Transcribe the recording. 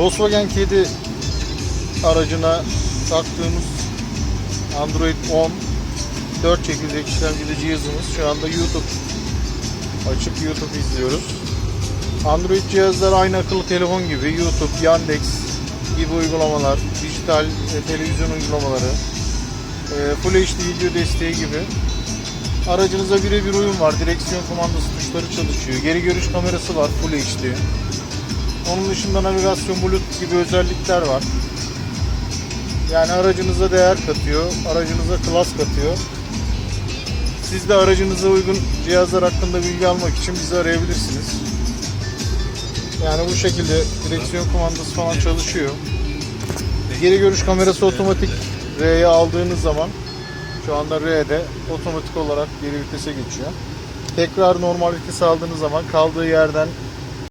Volkswagen Kedi aracına taktığımız Android 10 4 çekirdek işlemcili cihazımız şu anda YouTube açık YouTube izliyoruz. Android cihazlar aynı akıllı telefon gibi YouTube, Yandex gibi uygulamalar, dijital e, televizyon uygulamaları, e, Full HD video desteği gibi aracınıza birebir uyum var. Direksiyon kumandası tuşları çalışıyor. Geri görüş kamerası var Full HD. Onun dışında navigasyon Bluetooth gibi özellikler var. Yani aracınıza değer katıyor, aracınıza klas katıyor. Siz de aracınıza uygun cihazlar hakkında bilgi almak için bizi arayabilirsiniz. Yani bu şekilde direksiyon kumandası falan çalışıyor. Geri görüş kamerası otomatik R'ye aldığınız zaman şu anda R'de otomatik olarak geri vitese geçiyor. Tekrar normal vites aldığınız zaman kaldığı yerden